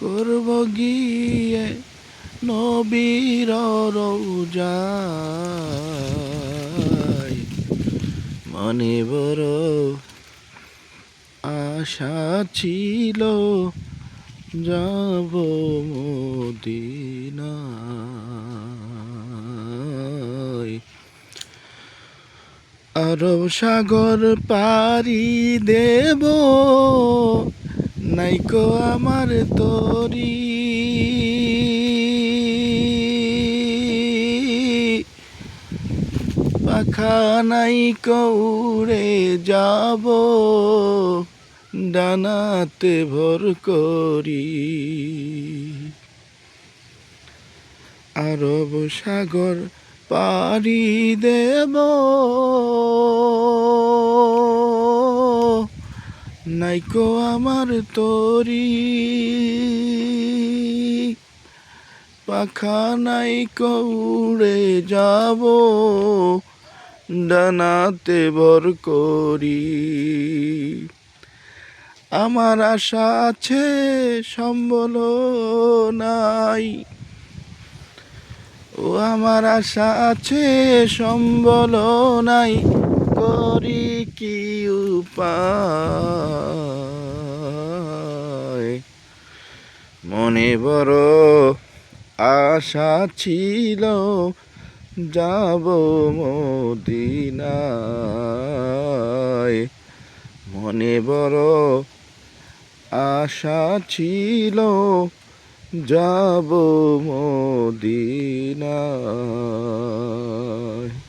করব গিয়ে নবীর রৌজায়। মনে বড় আশা ছিল যাব মদিনায়। আরব সাগর পারি দেব নাইকো আমার তরি। পাখা নাইকো উড়ে যাব ডানাতে ভর করি। আরব সাগর পারি দেব। নাইকো আমার তরি। পাখা নাইকো উড়ে যাব, ডানাতে ভর করি। আমার আশা আছে, সম্বল নাই। ও আমার আশা আছে, সম্বল নাই। করি কি উপায়? মনে বড় আশা ছিল যাব মদিনায়। মনে বড় আশা ছিল যাব মদিনায়।